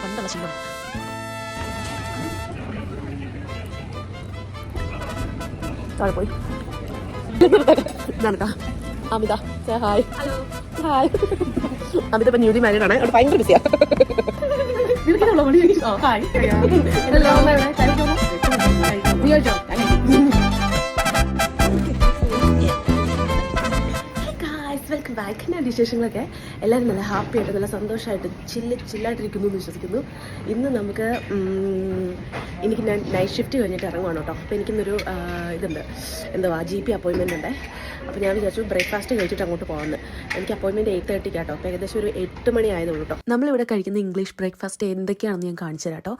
പണ്ടുള്ള ശീലം താഴെ പോയി ഇതാണ് അമിത ഹായ് ഹായ് അമിത ഇപ്പൊ ന്യൂലി മാരീഡ് ആണ് അവിടെ ഭയങ്കര ബിസിയാ ഹായ് ബാക്ക് ഞാൻ വിശേഷങ്ങളൊക്കെ എല്ലാവരും നല്ല ഹാപ്പി ആയിട്ട് നല്ല സന്തോഷമായിട്ട് ചില്ല് ചില്ലായിട്ടിരിക്കുന്നു എന്ന് വിശ്വസിക്കുന്നു. ഇന്ന് നമുക്ക് എനിക്ക് ഞാൻ നൈറ്റ് ഷിഫ്റ്റ് കഴിഞ്ഞിട്ട് ഇറങ്ങുവാണ് കേട്ടോ. അപ്പോൾ എനിക്കിന്നൊരു ഇതുണ്ട്. എന്തുവാ ജി പി അപ്പോയിൻമെന്റ് ഉണ്ട്. അപ്പോൾ ഞാൻ വിചാരിച്ചു ബ്രേക്ക്ഫാസ്റ്റ് കഴിച്ചിട്ട് അങ്ങോട്ട് പോകാമെന്ന് എനിക്ക് അപ്പോയിൻമെന്റ് എയ്റ്റ് തേർട്ടിക്ക് കേട്ടോ അപ്പോൾ ഏകദേശം ഒരു എട്ട് മണി ആയതുള്ളൂ കേട്ടോ. നമ്മളിവിടെ കഴിക്കുന്ന ഇംഗ്ലീഷ് ബ്രേക്ക്ഫാസ്റ്റ് എന്തൊക്കെയാണെന്ന് ഞാൻ കാണിച്ചു കേട്ടോ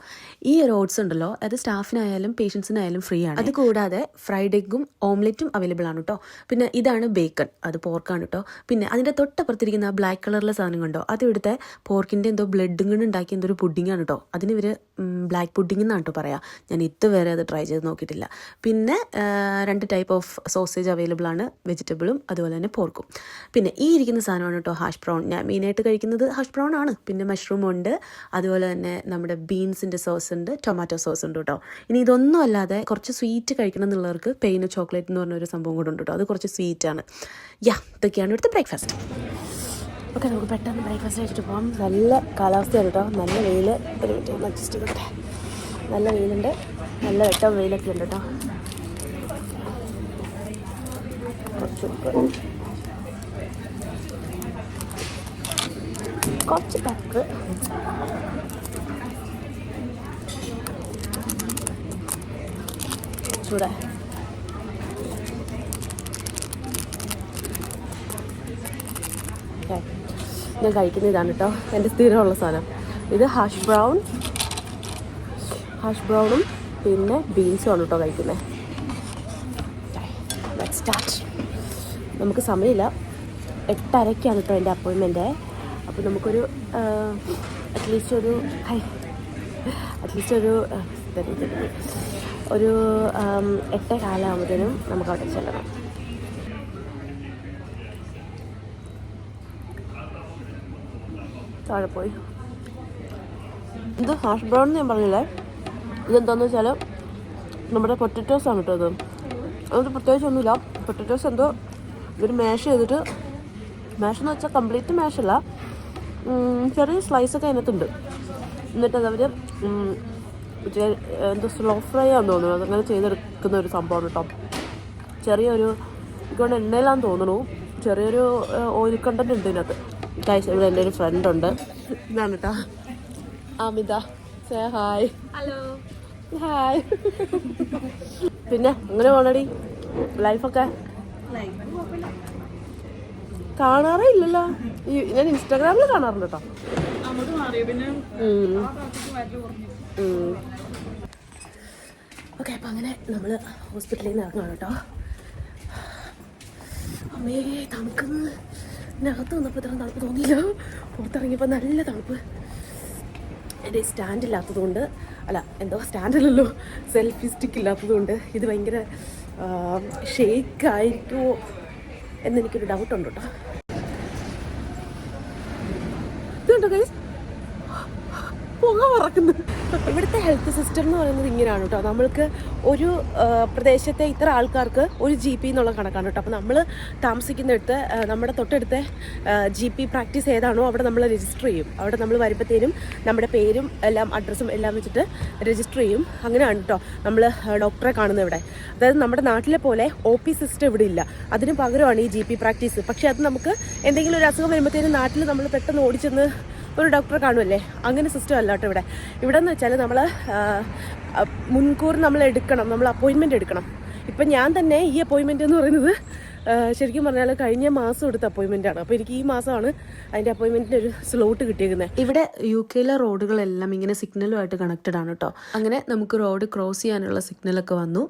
ഈ ഒരു ഓട്സ് ഉണ്ടല്ലോ അത് സ്റ്റാഫിനായാലും പേഷ്യൻസിനായാലും ഫ്രീ ആണ്. അത് കൂടാതെ ഫ്രൈഡ് എഗ്ഗും ഓംലെറ്റും അവൈലബിൾ ആണ് കേട്ടോ. പിന്നെ ഇതാണ് ബേക്കൺ അത് പോർക്കാണ് കേട്ടോ. പിന്നെ അതിന്റെ തൊട്ടപ്പുറത്തിരിക്കുന്ന ആ ബ്ലാക്ക് കളറിലെ സാധനം കണ്ടോ? അത് ഇവിടുത്തെ പോർക്കിന്റെ എന്തോ ബ്ലഡും കൊണ്ട് ഉണ്ടാക്കിയ എന്തോ ഒരു പുഡിങ്ങാണ് കേട്ടോ അതിന് ഇവർ ബ്ലാക്ക് പുഡിംഗ് എന്നാണ് കേട്ടോ പറയാം. ഞാൻ ഇതുവരെ അത് ട്രൈ ചെയ്ത് നോക്കിയിട്ടില്ല. പിന്നെ രണ്ട് ടൈപ്പ് ഓഫ് സോസേജ് അവൈലബിൾ ആണ്. വെജിറ്റബിളും അതുപോലെ തന്നെ പോർക്കും പിന്നെ ഈ ഇരിക്കുന്ന സാധനമാണ് കേട്ടോ ഹാഷ് ബ്രൗൺ ഞാൻ മെയിനായിട്ട് കഴിക്കുന്നത് ഹാഷ് ബ്രൗൺ ആണ്. പിന്നെ മഷ്റൂം ഉണ്ട്. അതുപോലെ തന്നെ നമ്മുടെ ബീൻസിന്റെ സോസ് ഉണ്ട്. ടൊമാറ്റോ സോസ് ഉണ്ട് കേട്ടോ ഇനി ഇതൊന്നും അല്ലാതെ കുറച്ച് സ്വീറ്റ് കഴിക്കണം എന്നുള്ളവർക്ക് പെയിന് ചോക്ലേറ്റ് എന്ന് പറഞ്ഞൊരു സംഭവം കൂടെ ഉണ്ട് കേട്ടോ അത് കുറച്ച് സ്വീറ്റ് ആണ്. യാ ഇതൊക്കെയാണ് ഇവിടുത്തെ ബ്രേക്ക്ഫാസ്റ്റ് ഓക്കെ നമുക്ക് പെട്ടെന്ന് ബ്രേക്ക്ഫാസ്റ്റ് കഴിച്ചിട്ട് പോകാം നല്ല കാലാവസ്ഥയാണ് കേട്ടോ. നല്ല വെയിൽ ഒരു മിനിറ്റ് അഡ്ജസ്റ്റ് ചെയ്തോട്ടെ. നല്ല വെയിലുണ്ട്. നല്ല വെട്ടം വെയിലൊക്കെ ഉണ്ട് കേട്ടോ. കുറച്ച് കുറച്ച് പെപ്പർ ചൂടാ ഓക്കേ. ഞാൻ കഴിക്കുന്ന ഇതാണ് കേട്ടോ എന്റെ സ്ഥിരമുള്ള സാധനം. ഇത് ഹാഷ് ബ്രൗൺ ഹാഷ് ബ്രൗണും പിന്നെ ബീൻസും ആണ് കേട്ടോ കഴിക്കുന്നത് നമുക്ക് സമയമില്ല. എട്ടരയ്ക്കാണ് കേട്ടോ എന്റെ അപ്പോയിൻമെന്റ് അപ്പോൾ നമുക്കൊരു അറ്റ്ലീസ്റ്റ് ഒരു ഹൈ അറ്റ്ലീസ്റ്റ് ഒരു? ഒരു എട്ടേ കാലാകുമ്പോഴത്തേനും നമുക്ക് അവിടെ ചെല്ലണം. താഴെ ഇത് ഹാഷ് ബ്രൗൺ ഞാൻ പറഞ്ഞില്ലേ? ഇതെന്താന്ന് വെച്ചാൽ നമ്മുടെ പൊട്ടറ്റോസ് ആണ് കേട്ടോ ഇത്. പ്രത്യേകിച്ച് ഒന്നുമില്ല. പൊട്ടറ്റോസ് എന്തോ ഇവർ മാഷ് ചെയ്തിട്ട് മാഷ് എന്ന് വെച്ചാൽ കംപ്ലീറ്റ് മാഷല്ല ചെറിയ സ്ലൈസൊക്കെ അതിനകത്തുണ്ട്. എന്നിട്ട് അതവർ എന്തോ സ്ലോ ഫ്രൈ ആണെന്ന് തോന്നുന്നു. അതങ്ങനെ ചെയ്തെടുക്കുന്ന ഒരു സംഭവമാണ് കേട്ടോ ചെറിയൊരു ഇതുകൊണ്ട് എണ്ണയിലാന്ന് തോന്നുന്നു. ചെറിയൊരു ഓയിൽ കണ്ടന്റ് ഉണ്ട് ഇതിനകത്ത്. ഗൈസ് ഇവിടെ എന്റെ ഒരു ഫ്രണ്ട് ഉണ്ട്. ഇതാണ് കേട്ടോ Amitha. Say hi hello hi പിന്നെ എങ്ങനെ പോണടി? ലൈഫൊക്കെ കാണാറേ ഇല്ലല്ലോ. ഈ ഞാൻ ഇൻസ്റ്റാഗ്രാമിൽ കാണാറുണ്ട് കേട്ടോ ഓക്കെ അപ്പം അങ്ങനെ നമ്മൾ ഹോസ്പിറ്റലിൽ നിന്ന് ഇറങ്ങാണ് കേട്ടോ അമ്മേ തണുക്കുന്നു. ഇതിനകത്ത് വന്നപ്പോൾ ഇത്ര തണുപ്പ് തോന്നിയില്ല. പുറത്തിറങ്ങിയപ്പോൾ നല്ല തണുപ്പ്. എന്റെ സ്റ്റാൻഡ് ഇല്ലാത്തതുകൊണ്ട് അല്ല എന്തോ സ്റ്റാൻഡല്ലല്ലോ സെൽഫി സ്റ്റിക്ക് ഇല്ലാത്തതുകൊണ്ട് ഇത് ഭയങ്കര ഷേക്ക് ആയിരിക്കുമോ എന്നെനിക്കൊരു ഡൗട്ടുണ്ട് കേട്ടോ. ഇതുണ്ടോ ഗൈസ് പുക പറക്കുന്നു ഇവിടുത്തെ ഹെൽത്ത് സിസ്റ്റം എന്ന് പറയുന്നത് ഇങ്ങനെയാണ് കേട്ടോ. നമ്മൾക്ക് ഒരു പ്രദേശത്തെ ഇത്ര ആൾക്കാർക്ക് ഒരു ജി പി എന്നുള്ള കണക്കാണ് കേട്ടോ. അപ്പോൾ നമ്മൾ താമസിക്കുന്നിടത്ത് നമ്മുടെ തൊട്ടടുത്ത ജി പി പ്രാക്ടീസ് ഏതാണോ അവിടെ നമ്മൾ രജിസ്റ്റർ ചെയ്യും. അവിടെ നമ്മൾ വരുമ്പോഴത്തേനും നമ്മുടെ പേരും എല്ലാം അഡ്രസ്സും എല്ലാം വെച്ചിട്ട് രജിസ്റ്റർ ചെയ്യും. അങ്ങനെയാണ് കേട്ടോ നമ്മൾ ഡോക്ടറെ കാണുന്നത് ഇവിടെ. അതായത് നമ്മുടെ നാട്ടിലെ പോലെ ഒ പി സിസ്റ്റം ഇവിടെ ഇല്ല. അതിന് പകരമാണ് ഈ ജി പി പ്രാക്ടീസ് പക്ഷേ അത് നമുക്ക് എന്തെങ്കിലും ഒരു അസുഖം വരുമ്പോഴത്തേനും നാട്ടിൽ നമ്മൾ പെട്ടെന്ന് ഓടിച്ചെന്ന് ഒരു ഡോക്ടറെ കാണുമല്ലേ? അങ്ങനെ സിസ്റ്റം അല്ല കേട്ടോ ഇവിടെ. ഇവിടെ എന്ന് വെച്ചാൽ നമ്മൾ മുൻകൂർ നമ്മൾ എടുക്കണം. നമ്മൾ അപ്പോയിൻമെന്റ് എടുക്കണം. ഇപ്പം ഞാൻ തന്നെ ഈ അപ്പോയിൻമെന്റ് എന്ന് പറയുന്നത് ശരിക്കും പറഞ്ഞാൽ കഴിഞ്ഞ മാസം എടുത്ത അപ്പോയിൻമെന്റ് ആണ്. അപ്പോൾ എനിക്ക് ഈ മാസമാണ് അതിന്റെ അപ്പോയിൻമെന്റിന്റെ ഒരു സ്ലോട്ട് കിട്ടിയിരിക്കുന്നത് ഇവിടെ യു കെയിലെ റോഡുകളെല്ലാം ഇങ്ങനെ സിഗ്നലുമായിട്ട് കണക്റ്റഡ് ആണ് കേട്ടോ അങ്ങനെ നമുക്ക് റോഡ് ക്രോസ് ചെയ്യാനുള്ള സിഗ്നലൊക്കെ വന്നു.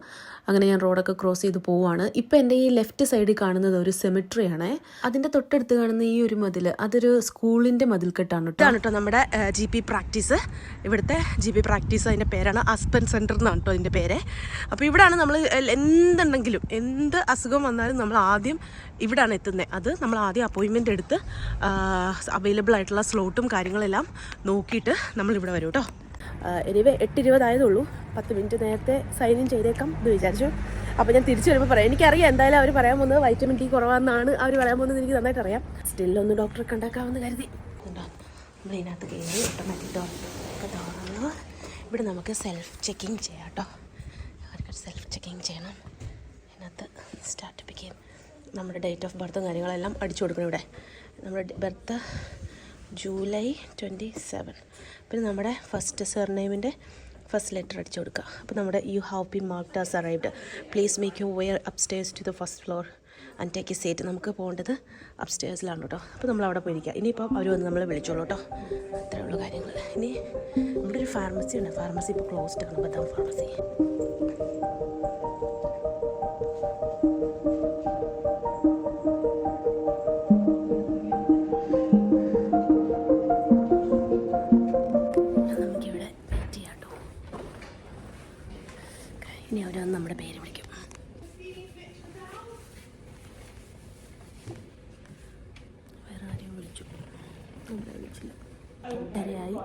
അങ്ങനെ ഞാൻ റോഡൊക്കെ ക്രോസ് ചെയ്ത് പോവാണ്. ഇപ്പം എന്റെ ഈ ലെഫ്റ്റ് സൈഡിൽ കാണുന്നത് ഒരു സെമിട്രി ആണ്. അതിന്റെ തൊട്ടടുത്ത് കാണുന്ന ഈ ഒരു മതിൽ അതൊരു സ്കൂളിന്റെ മതിൽക്കെട്ടാണ് കേട്ടോ ഇതാണ് കേട്ടോ നമ്മുടെ ജി പി പ്രാക്ടീസ് ഇവിടുത്തെ ജി പി പ്രാക്ടീസ് അതിന്റെ പേരാണ് അസ്പൻ സെന്റർ എന്നാണ് കേട്ടോ അതിന്റെ പേര്. അപ്പോൾ ഇവിടെയാണ് നമ്മൾ എന്തുണ്ടെങ്കിലും എന്ത് അസുഖം വന്നാലും നമ്മൾ ആദ്യം ഇവിടാണ് എത്തുന്നത് അത് നമ്മൾ ആദ്യം അപ്പോയിൻമെന്റ് എടുത്ത് അവൈലബിൾ ആയിട്ടുള്ള സ്ലോട്ടും കാര്യങ്ങളെല്ലാം നോക്കിയിട്ട് നമ്മൾ ഇവിടെ വരും കേട്ടോ. എനിവേ എട്ട് ഇരുപതായതുള്ളൂ പത്ത് മിനിറ്റ് നേരത്തെ സൈൻ ഇൻ ചെയ്തേക്കാം എന്ന് വിചാരിച്ചു. അപ്പോൾ ഞാൻ തിരിച്ചു വരുമ്പോൾ പറയാം. എനിക്കറിയാം എന്തായാലും അവർ പറയാൻ പോകുന്നത് വൈറ്റമിൻ ഡി കുറവാണെന്നാണ് അവർ പറയാൻ പോകുന്നത് എനിക്ക് നന്നായിട്ട് അറിയാം. സ്റ്റിൽ ഒന്ന് ഡോക്ടറെ കണ്ടാക്കാമെന്ന് കരുതി. നമ്മൾ ഇതിനകത്ത് കയറി ഓട്ടോമാറ്റിക് ഇവിടെ നമുക്ക് സെൽഫ് ചെക്കിങ് ചെയ്യാം കേട്ടോ. അവർക്ക് സെൽഫ് ചെക്കിങ് ചെയ്യണം. അതിനകത്ത് സ്റ്റാർട്ട് നമ്മുടെ ഡേറ്റ് ഓഫ് ബർത്തും കാര്യങ്ങളെല്ലാം അടിച്ചു കൊടുക്കണം ഇവിടെ. നമ്മുടെ ബർത്ത് ജൂലൈ ട്വന്റി സെവൻ പിന്നെ നമ്മുടെ ഫസ്റ്റ് സർനെയിമിന്റെ ഫസ്റ്റ് ലെറ്റർ അടിച്ചു കൊടുക്കുക. അപ്പോൾ നമ്മുടെ you have be marked as arrived please make you where upstairs to the first floor and take a seat നമുക്ക് പോകേണ്ടത് അപ്സ്റ്റേഴ്സിലാണ് കേട്ടോ. അപ്പോൾ നമ്മൾ അവിടെ പോയിരിക്കുക. ഇനിയിപ്പോൾ അവർ വന്ന് നമ്മളെ വിളിച്ചോളൂ കേട്ടോ. അത്രേ ഉള്ളൂ കാര്യങ്ങൾ. ഇനി നമ്മുടെ ഒരു ഫാർമസി ഉണ്ട്. ഫാർമസി ഇപ്പോൾ ക്ലോസ്ഡ് ആണ്. ബദാം ഫാർമസി എട്ടരയായി.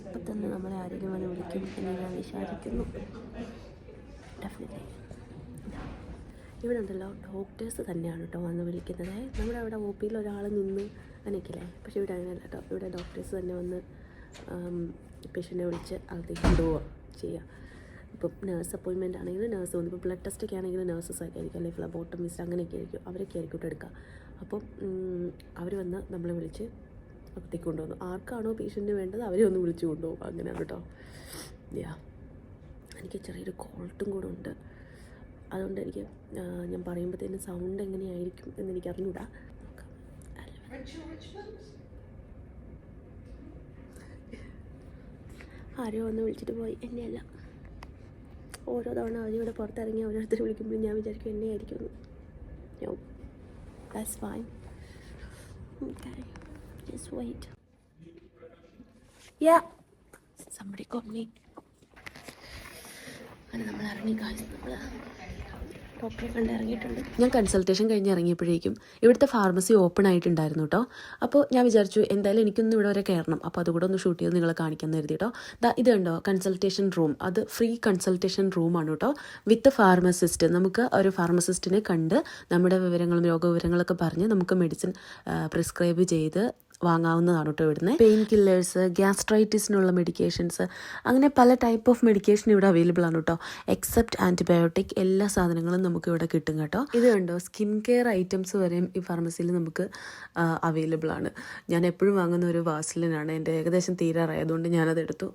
ഇപ്പം തന്നെ നമ്മളെ ആരെങ്കിലും വന്ന് വിളിക്കും എന്ന് ഞാൻ വിചാരിക്കുന്നു. ഡെഫിനറ്റ്ലി ഇവിടെ ഉണ്ടല്ലോ ഡോക്ടേഴ്സ് തന്നെയാണ് കേട്ടോ വന്ന് വിളിക്കുന്നത്. നമ്മുടെ അവിടെ ഒ പിയിൽ ഒരാൾ നിന്ന് അനക്കില്ലേ? പക്ഷേ ഇവിടെ അങ്ങനെയല്ല കേട്ടോ. ഇവിടെ ഡോക്ടേഴ്സ് തന്നെ വന്ന് പേഷ്യന്റിനെ വിളിച്ച് അകത്തേക്ക് കൊണ്ടുപോവുക ചെയ്യുക ഇപ്പോൾ നേഴ്സ് അപ്പോയിൻമെന്റ് ആണെങ്കിലും നേഴ്സ് വന്നു ഇപ്പോൾ ബ്ലഡ് ടെസ്റ്റ് ഒക്കെ ആണെങ്കിൽ നേഴ്സസ് ഒക്കെ ആയിരിക്കും അല്ലെങ്കിൽ ഫ്ലബോട്ടമിസ്റ്റ് അങ്ങനെയൊക്കെ ആയിരിക്കും. അവരൊക്കെ ആയിരിക്കും എടുക്കുക. അപ്പം അവർ വന്ന് നമ്മളെ വിളിച്ച് അകത്തേക്ക് കൊണ്ടുവന്നു. ആർക്കാണോ പേഷ്യന്റിന് വേണ്ടത് അവരെ ഒന്ന് വിളിച്ച് കൊണ്ടുപോകും. അങ്ങനെയാണ് കേട്ടോ. യാ എനിക്ക് ചെറിയൊരു കോൾട്ടും കൂടെ ഉണ്ട്. അതുകൊണ്ട് എനിക്ക് ഞാൻ പറയുമ്പോഴത്തേനും സൗണ്ട് എങ്ങനെയായിരിക്കും എന്ന് എനിക്ക് അറിഞ്ഞൂടാ. ആരോ ഒന്ന് വിളിച്ചിട്ട് പോയി. എന്നെയല്ല. ഓരോ തവണ അവരിവിടെ പുറത്തിറങ്ങി ഓരോരുത്തർ വിളിക്കുമ്പോൾ ഞാൻ വിചാരിക്കും എന്നെ. ആയിരിക്കും that's fine Okay, just wait. Yeah, somebody got me. നമ്മൾ നമ്മൾ ഞാൻ കൺസൾട്ടേഷൻ കഴിഞ്ഞ് ഇറങ്ങിയപ്പോഴേക്കും ഇവിടുത്തെ ഫാർമസി ഓപ്പൺ ആയിട്ടുണ്ടായിരുന്നു കേട്ടോ അപ്പോൾ ഞാൻ വിചാരിച്ചു എന്തായാലും എനിക്കൊന്ന് ഇവിടെ വരെ കയറണം അപ്പോൾ അതുകൂടെ ഒന്ന് ഷൂട്ട് ചെയ്ത് നിങ്ങളെ കാണിക്കാമെന്ന് കരുതി കേട്ടോ ഇത് കണ്ടോ? കൺസൾട്ടേഷൻ റൂം അത് ഫ്രീ കൺസൾട്ടേഷൻ റൂമാണ് കേട്ടോ വിത്ത് ഫാർമസിസ്റ്റ് നമുക്ക് ഒരു ഫാർമസിസ്റ്റിനെ കണ്ട് നമ്മുടെ വിവരങ്ങളും രോഗവിവരങ്ങളൊക്കെ പറഞ്ഞ് നമുക്ക് മെഡിസിൻ പ്രിസ്ക്രൈബ് ചെയ്ത് വാങ്ങാവുന്നതാണ് കേട്ടോ ഇവിടുന്ന്. പെയിൻ കില്ലേഴ്സ് ഗ്യാസ്ട്രൈറ്റിസിനുള്ള മെഡിക്കേഷൻസ് അങ്ങനെ പല ടൈപ്പ് ഓഫ് മെഡിക്കേഷൻ ഇവിടെ അവൈലബിൾ ആണ് കേട്ടോ. എക്സെപ്റ്റ് ആന്റിബയോട്ടിക് എല്ലാ സാധനങ്ങളും നമുക്ക് ഇവിടെ കിട്ടും കേട്ടോ. ഇത് കണ്ടോ? സ്കിൻ കെയർ ഐറ്റംസ് വരെയും ഈ ഫാർമസിയിൽ നമുക്ക് അവൈലബിൾ ആണ്. ഞാൻ എപ്പോഴും വാങ്ങുന്ന ഒരു വാസ്ലിനാണ്. എന്റെ ഏകദേശം തീരാറായതുകൊണ്ട് ഞാനത് എടുത്തു.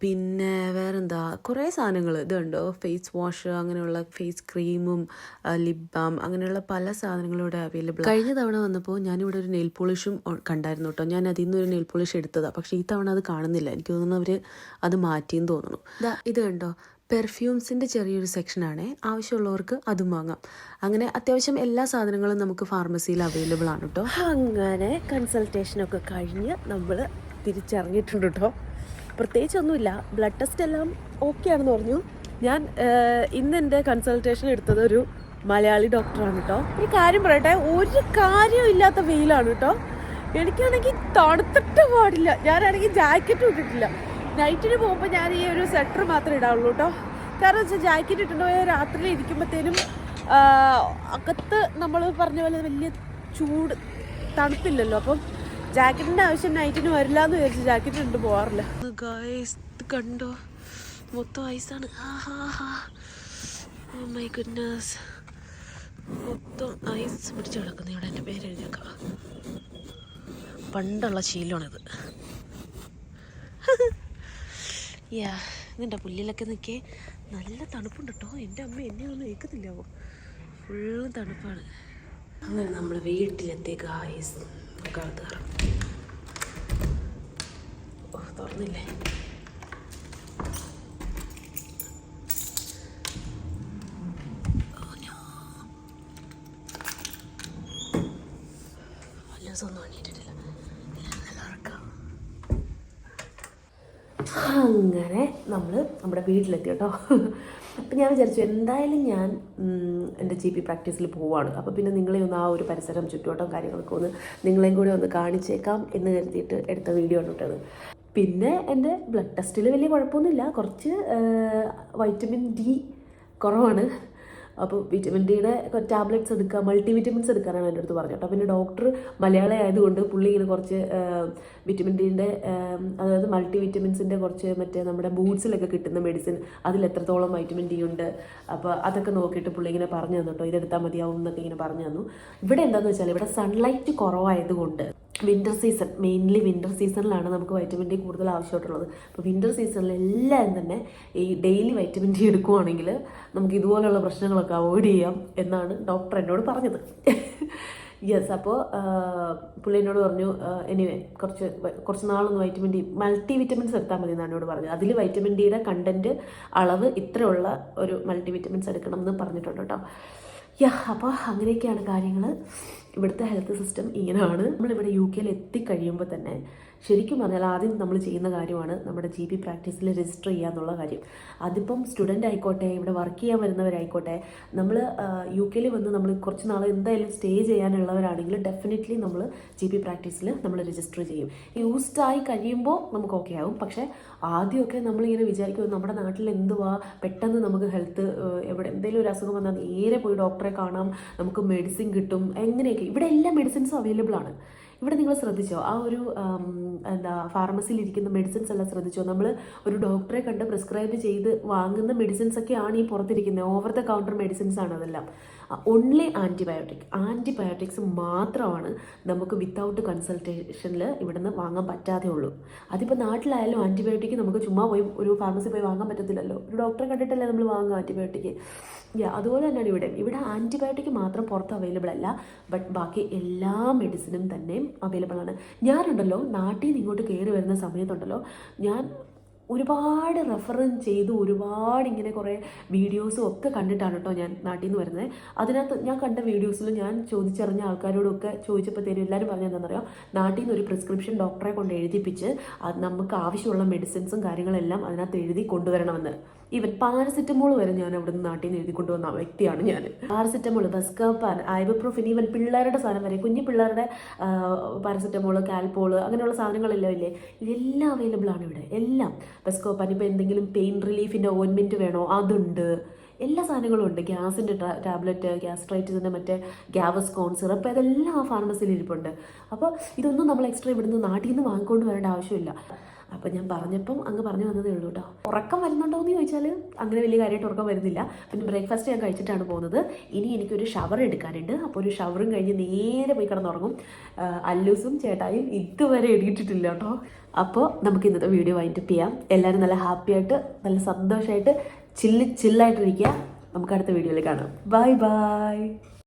പിന്നെ വേറെന്താ? കുറേ സാധനങ്ങൾ. ഇത് കണ്ടോ? ഫേസ് വാഷ് അങ്ങനെയുള്ള ഫേസ് ക്രീമും ലിപ് ബാം അങ്ങനെയുള്ള പല സാധനങ്ങളും ഇവിടെ അവൈലബിൾ കഴിഞ്ഞ തവണ വന്നപ്പോൾ ഞാനിവിടെ ഒരു നെയിൽ പോളിഷും കണ്ടായിരുന്നു കേട്ടോ. ഞാൻ അതിൽ നിന്ന് ഒരു നെയിൽ പോളിഷ് എടുത്തതാണ് പക്ഷെ ഈ തവണ അത് കാണുന്നില്ല. എനിക്ക് തോന്നുന്നു അവർ അത് മാറ്റിയെന്ന് തോന്നുന്നു. ഇത് കണ്ടോ? പെർഫ്യൂംസിന്റെ ചെറിയൊരു സെക്ഷനാണ്. ആവശ്യമുള്ളവർക്ക് അതും വാങ്ങാം. അങ്ങനെ അത്യാവശ്യം എല്ലാ സാധനങ്ങളും നമുക്ക് ഫാർമസിയിൽ അവൈലബിൾ ആണ് കേട്ടോ. അങ്ങനെ കൺസൾട്ടേഷനൊക്കെ കഴിഞ്ഞ് നമ്മൾ തിരിച്ചറിഞ്ഞിട്ടുണ്ട് കേട്ടോ. പ്രത്യേകിച്ചൊന്നുമില്ല. ബ്ലഡ് ടെസ്റ്റ് എല്ലാം ഓക്കെ ആണെന്ന് പറഞ്ഞു. ഞാൻ ഇന്ന് എന്റെ കൺസൾട്ടേഷൻ എടുത്തത് ഒരു മലയാളി ഡോക്ടറാണ് കേട്ടോ. ഒരു കാര്യം പറയട്ടെ. ഒരു കാര്യമില്ലാത്ത വെയിലാണ് കേട്ടോ. എനിക്കാണെങ്കിൽ തണുത്തിട്ട് പാടില്ല. ഞാനാണെങ്കിൽ ജാക്കറ്റ് ഇട്ടിട്ടില്ല. നൈറ്റിന് പോകുമ്പോൾ ഞാൻ ഈ ഒരു സ്വെറ്റർ മാത്രമേ ഇടാവുള്ളൂ കേട്ടോ. കാരണം വെച്ചാൽ ജാക്കറ്റ് ഇട്ടിട്ട് പോയാൽ രാത്രിയിൽ ഇരിക്കുമ്പോഴത്തേനും അകത്ത് നമ്മൾ പറഞ്ഞ പോലെ വലിയ ചൂട് തണുപ്പില്ലല്ലോ. അപ്പം ജാക്കറ്റിന്റെ ആവശ്യം നൈറ്റിന് വരില്ല എന്ന് വിചാരിച്ച് ജാക്കറ്റ് ഇട്ട് പോകാറില്ല കണ്ടോ? മൊത്തം ഐസാണ്. മൈ ഗുഡ്നസ് മൊത്തം ഐസ് പിടിച്ച് കിടക്കുന്നു ഇവിടെ. എന്റെ പേര് എഴുതിയേക്കാം. പണ്ടുള്ള ശീലമാണിത്. യാ ഇതിന്റെ പുല്ലിലൊക്കെ നിൽക്കേ? നല്ല തണുപ്പുണ്ട് കേട്ടോ എന്റെ അമ്മ എന്നെ ഒന്നും ഏൽക്കത്തില്ലാവോ ഫുള്ളും തണുപ്പാണ്. അങ്ങനെ നമ്മൾ വീട്ടിലെത്തി ഗായ്സ്. നമുക്ക് അകത്ത് തുറന്നില്ലേ പേരൻസ് ഒന്നും എണീറ്റിട്ടില്ല എല്ലാവരും നല്ല ഉറക്കം. അങ്ങനെ നമ്മൾ നമ്മുടെ വീട്ടിലെത്തി കേട്ടോ. അപ്പം ഞാൻ വിചാരിച്ചു എന്തായാലും ഞാൻ എന്റെ ജി പി പ്രാക്ടീസിൽ പോവാണ്. അപ്പോൾ പിന്നെ നിങ്ങളെ ഒന്ന് ആ ഒരു പരിസരം ചുറ്റുവട്ടം കാര്യങ്ങളൊക്കെ ഒന്ന് നിങ്ങളെയും കൂടി ഒന്ന് കാണിച്ചേക്കാം എന്ന് കരുതിയിട്ട് എടുത്ത വീഡിയോ ആണ് കേട്ടത് പിന്നെ എന്റെ ബ്ലഡ് ടെസ്റ്റിൽ വലിയ കുഴപ്പമൊന്നുമില്ല. കുറച്ച് വൈറ്റമിൻ ഡി കുറവാണ്. അപ്പോൾ വിറ്റമിൻ ഡിയുടെ ടാബ്ലറ്റ്സ് എടുക്കുക മൾട്ടി വിറ്റമിൻസ് എടുക്കാനാണ് എന്റെ അടുത്ത് പറഞ്ഞത്. അപ്പോൾ പിന്നെ ഡോക്ടർ മലയാളി ആയതുകൊണ്ട് പുള്ളി ഇങ്ങനെ കുറച്ച് വിറ്റമിൻ ഡിന്റെ അതായത് മൾട്ടി വിറ്റമിൻസിന്റെ കുറച്ച് മറ്റേ നമ്മുടെ ബൂട്ട്സിലൊക്കെ കിട്ടുന്ന മെഡിസിൻ അതിൽ എത്രത്തോളം വൈറ്റമിൻ ഡി ഉണ്ട്. അപ്പോൾ അതൊക്കെ നോക്കിയിട്ട് പുള്ളി ഇങ്ങനെ പറഞ്ഞു തന്നു കേട്ടോ ഇതെടുത്താൽ മതിയാവും എന്നൊക്കെ ഇങ്ങനെ പറഞ്ഞു തന്നു. ഇവിടെ എന്താണെന്ന് വെച്ചാൽ ഇവിടെ സൺലൈറ്റ് കുറവായതുകൊണ്ട് വിന്റർ സീസൺ മെയിൻലി വിന്റർ സീസണിലാണ് നമുക്ക് വൈറ്റമിൻ ഡി കൂടുതൽ ആവശ്യമായിട്ടുള്ളത്. അപ്പോൾ വിന്റർ സീസണിൽ എല്ലാവരും തന്നെ ഈ ഡെയിലി വൈറ്റമിൻ ഡി എടുക്കുവാണെങ്കിൽ നമുക്ക് ഇതുപോലെയുള്ള പ്രശ്നങ്ങളൊക്കെ അവോയ്ഡ് ചെയ്യാം എന്നാണ് ഡോക്ടർ എന്നോട് പറഞ്ഞത്. യെസ് അപ്പോൾ പുള്ളി എന്നോട് പറഞ്ഞു എനിവേ കുറച്ച് കുറച്ച് നാളൊന്ന് വൈറ്റമിൻ ഡി മൾട്ടി വിറ്റമിൻസ് എടുത്താൽ മതി എന്നാണ് എന്നോട് പറഞ്ഞത്. അതിൽ വൈറ്റമിൻ ഡിയുടെ കണ്ടന്റ് അളവ് ഇത്രയുള്ള ഒരു മൾട്ടി വിറ്റമിൻസ് എടുക്കണം എന്ന് പറഞ്ഞിട്ടുണ്ട് കേട്ടോ. യാ അപ്പോൾ അങ്ങനെയൊക്കെയാണ് കാര്യങ്ങൾ ഇവിടുത്തെ ഹെൽത്ത് സിസ്റ്റം ഇങ്ങനെയാണ് നമ്മളിവിടെ യു കെയിൽ എത്തിക്കഴിയുമ്പോൾ തന്നെ ശരിക്കും പറഞ്ഞാൽ ആദ്യം നമ്മൾ ചെയ്യുന്ന കാര്യമാണ് നമ്മുടെ ജി പി പ്രാക്ടീസിൽ രജിസ്റ്റർ ചെയ്യുക എന്നുള്ള കാര്യം. അതിപ്പം സ്റ്റുഡന്റ് ആയിക്കോട്ടെ ഇവിടെ വർക്ക് ചെയ്യാൻ വരുന്നവരായിക്കോട്ടെ നമ്മൾ യു കെയിൽ വന്ന് നമ്മൾ കുറച്ച് നാൾ എന്തായാലും സ്റ്റേ ചെയ്യാനുള്ളവരാണെങ്കിൽ ഡെഫിനറ്റ്ലി നമ്മൾ ജി പി പ്രാക്ടീസിൽ നമ്മൾ രജിസ്റ്റർ ചെയ്യും. യൂസ്ഡ് ആയി കഴിയുമ്പോൾ നമുക്ക് ഓക്കെ ആവും. പക്ഷേ ആദ്യമൊക്കെ നമ്മളിങ്ങനെ വിചാരിക്കും നമ്മുടെ നാട്ടിൽ എന്തുവാ? പെട്ടെന്ന് നമുക്ക് ഹെൽത്ത് എവിടെ എന്തെങ്കിലും ഒരു അസുഖം വന്നാൽ നേരെ പോയി ഡോക്ടറെ കാണാം. നമുക്ക് മെഡിസിൻ കിട്ടും. എങ്ങനെയൊക്കെ ഇവിടെ എല്ലാ മെഡിസിൻസും അവൈലബിൾ ആണ്. ഇവിടെ നിങ്ങൾ ശ്രദ്ധിച്ചോ? ആ ഒരു എന്താ ഫാർമസിയിൽ ഇരിക്കുന്ന മെഡിസിൻസ് എല്ലാം ശ്രദ്ധിച്ചോ? നമ്മൾ ഒരു ഡോക്ടറെ കണ്ട് പ്രിസ്ക്രൈബ് ചെയ്ത് വാങ്ങുന്ന മെഡിസിൻസ് ഒക്കെയാണ് ഈ പുറത്തിരിക്കുന്നത് ഓവർ ദ കൗണ്ടർ മെഡിസിൻസ് ആണ് അതെല്ലാം. ഓൺലി ആന്റിബയോട്ടിക് ആന്റിബയോട്ടിക്സ് മാത്രമാണ് നമുക്ക് വിത്തൗട്ട് കൺസൾട്ടേഷനിൽ ഇവിടുന്ന് വാങ്ങാൻ പറ്റാതെ ഉള്ളൂ. അതിപ്പോൾ നാട്ടിലായാലും ആന്റിബയോട്ടിക് നമുക്ക് ചുമ്മാ പോയി ഒരു ഫാർമസി പോയി വാങ്ങാൻ പറ്റത്തില്ലല്ലോ. ഒരു ഡോക്ടറെ കണ്ടിട്ടല്ലേ നമ്മൾ വാങ്ങുക ആന്റിബയോട്ടിക് അതുപോലെ തന്നെയാണ് ഇവിടെ. ഇവിടെ ആന്റിബയോട്ടിക് മാത്രം പുറത്ത് അവൈലബിൾ അല്ല. ബട്ട് ബാക്കി എല്ലാ മെഡിസിനും തന്നെയും അവൈലബിൾ ആണ്. ഞാനുണ്ടല്ലോ നാട്ടിൽ നിന്ന് ഇങ്ങോട്ട് കയറി വരുന്ന സമയത്തുണ്ടല്ലോ ഞാൻ ഒരുപാട് റെഫറും ചെയ്ത് ഒരുപാട് ഇങ്ങനെ കുറേ വീഡിയോസും ഒക്കെ കണ്ടിട്ടാണ് കേട്ടോ ഞാൻ നാട്ടിൽ നിന്ന് വരുന്നത്. അതിനകത്ത് ഞാൻ കണ്ട വീഡിയോസിൽ ഞാൻ ചോദിച്ചറിഞ്ഞ ആൾക്കാരോടൊക്കെ ചോദിച്ചപ്പോഴത്തേനും എല്ലാവരും പറഞ്ഞ എന്താണെന്നറിയോ? നാട്ടിൽ നിന്ന് ഒരു പ്രിസ്ക്രിപ്ഷൻ ഡോക്ടറെ കൊണ്ട് എഴുതിപ്പിച്ച് നമുക്ക് ആവശ്യമുള്ള മെഡിസിൻസും കാര്യങ്ങളെല്ലാം അതിനകത്ത് എഴുതി കൊണ്ടുവരണമെന്ന്. ഈവൻ പാരസെറ്റമോൾ വരെ ഞാൻ അവിടെ നിന്ന് നാട്ടിൽ നിന്ന് എഴുതി കൊണ്ടുവന്ന വ്യക്തിയാണ് ഞാൻ. പാരസെറ്റമോൾ ബസ്കപ്പാൻ ഇനി ഈവൻ പിള്ളേരുടെ സാധനം വരെ കുഞ്ഞു പിള്ളേരുടെ പാരസെറ്റമോൾ കാൽപോൾ അങ്ങനെയുള്ള സാധനങ്ങളെല്ലാം ഇല്ലേ? ഇതെല്ലാം അവൈലബിൾ ആണ് ഇവിടെ. എല്ലാം. ബസ്കോപ്പാൻ ഇപ്പോൾ എന്തെങ്കിലും പെയിൻ റിലീഫിന്റെ ഓയിൻമെന്റ് വേണോ? അതുണ്ട്. എല്ലാ സാധനങ്ങളും ഉണ്ട്. ഗ്യാസിന്റെ ടാബ്ലറ്റ് ഗ്യാസ്ട്രൈറ്റിസിന്റെ മറ്റേ ഗ്യാവസ്കോൺ സിറപ്പ് ഇതെല്ലാം ആ ഫാർമസിയിൽ ഇരിപ്പുണ്ട്. അപ്പോൾ ഇതൊന്നും നമ്മൾ എക്സ്ട്രാ ഇവിടുന്ന് നാട്ടിൽ നിന്ന് വാങ്ങിക്കൊണ്ട് വരേണ്ട ആവശ്യമില്ല. അപ്പം ഞാൻ പറഞ്ഞപ്പം അങ്ങ് പറഞ്ഞു വന്നതേ ഉള്ളൂ കേട്ടോ ഉറക്കം വരുന്നുണ്ടോ എന്ന് ചോദിച്ചാൽ അങ്ങനെ വലിയ കാര്യമായിട്ട് ഉറക്കം വരുന്നില്ല. പിന്നെ ബ്രേക്ക്ഫാസ്റ്റ് ഞാൻ കഴിച്ചിട്ടാണ് പോകുന്നത്. ഇനി എനിക്കൊരു ഷവർ എടുക്കാനുണ്ട്. അപ്പോൾ ഒരു ഷവറും കഴിഞ്ഞ് നേരെ പോയി കിടന്നുറങ്ങും. അല്ലൂസും ചേട്ടായും ഇതുവരെ എഴുതിയിട്ടില്ല കേട്ടോ അപ്പോൾ നമുക്ക് ഇന്നത്തെ വീഡിയോ വൈൻഡപ്പ് ചെയ്യാം. എല്ലാവരും നല്ല ഹാപ്പി ആയിട്ട് നല്ല സന്തോഷമായിട്ട് ചില്ല് ചില്ലായിട്ടിരിക്കുക നമുക്ക് അടുത്ത വീഡിയോയിൽ കാണാം. Bye bye